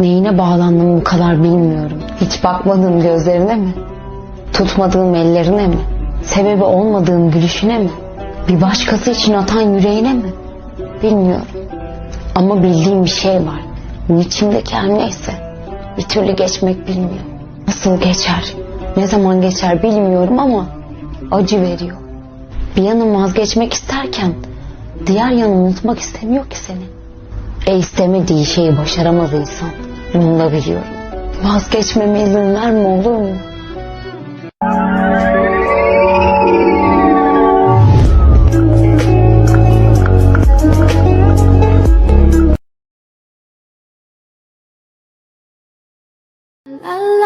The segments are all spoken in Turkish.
Neyine bağlandım bu kadar bilmiyorum. Hiç bakmadığım gözlerine mi? Tutmadığım ellerine mi? Sebebi olmadığım gülüşüne mi? Bir başkası için atan yüreğine mi? Bilmiyorum. Ama bildiğim bir şey var. Bu içimdeki her neyse. Bir türlü geçmek bilmiyor. Nasıl geçer? Ne zaman geçer bilmiyorum ama acı veriyor. Bir yanım vazgeçmek isterken diğer yanım unutmak istemiyor ki seni. E istemediği şeyi başaramaz insan. Bunu da biliyorum. Vazgeçmeme izin verme olur mu? La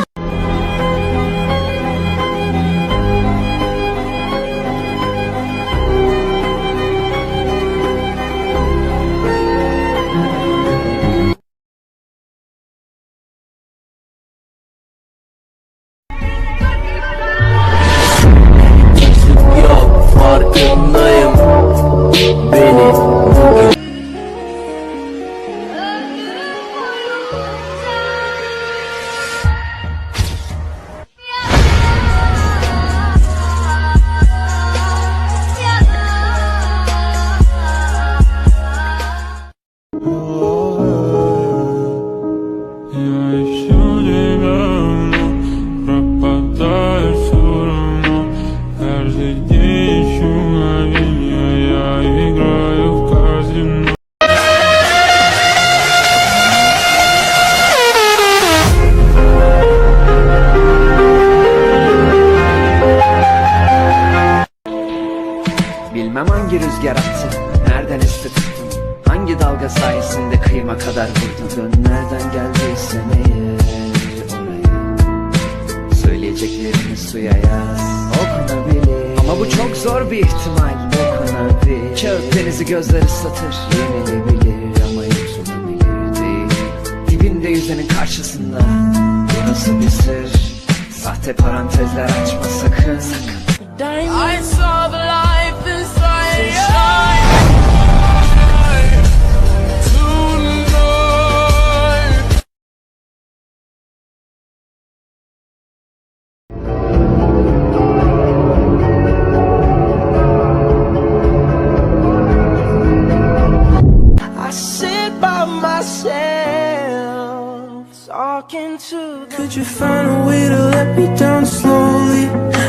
rüzgar attı Nereden esti tuttun Hangi dalga sayesinde kıyıma kadar vurdun? Dön nereden geldiysen eğer oraya. Söyleyeceklerini suya yaz. Okunabilir. Ama bu çok zor bir ihtimal. Okunabilir. Kağıt denizi gözler ıslatır. Yenilebilir ama yutulabilir değil. Dibinde yüzenin karşısında. Burası bir sır. Sahte parantezler açma sakın. Sakın I Could you find a way to let me down slowly?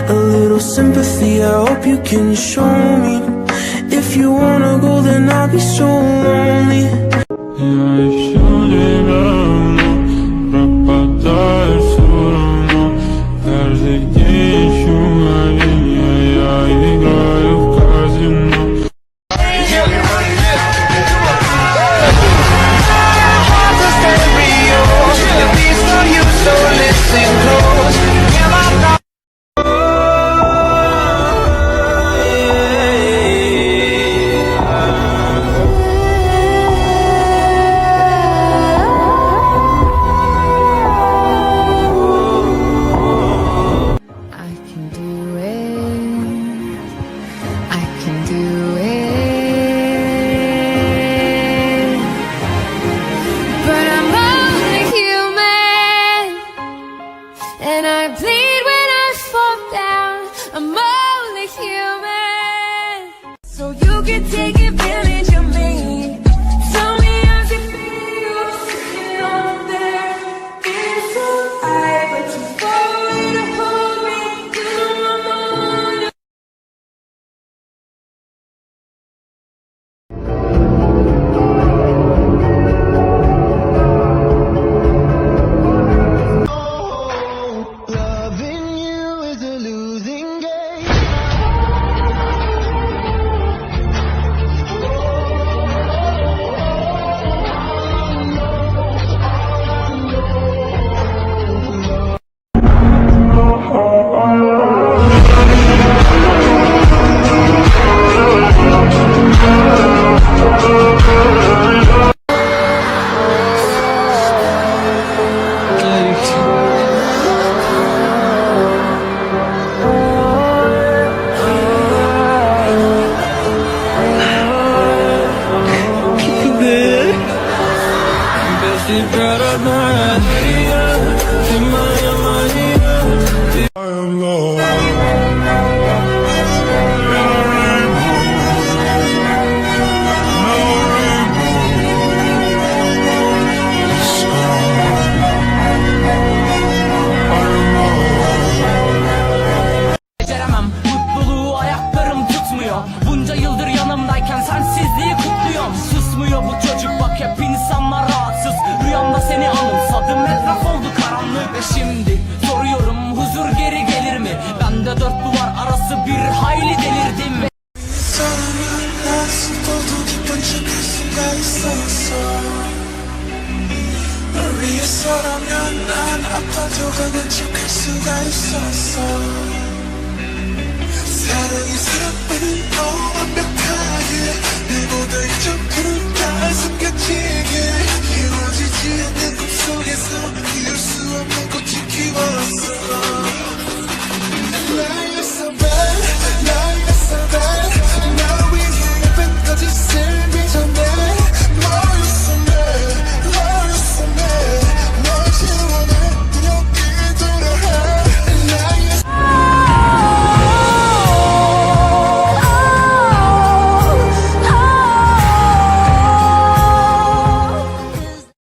A little sympathy, I hope you can show me. If you wanna go, then I'll be so lonely. Я got a my Açıkçası bir hayli delirdim ve 사랑면 난 아파도 가는 척할 수가 있었어 사랑이 사랑만은 더 완벽하게 내보다 이정도는 다 숨겨지게 이루어지지 않는 꿈속에서 이룰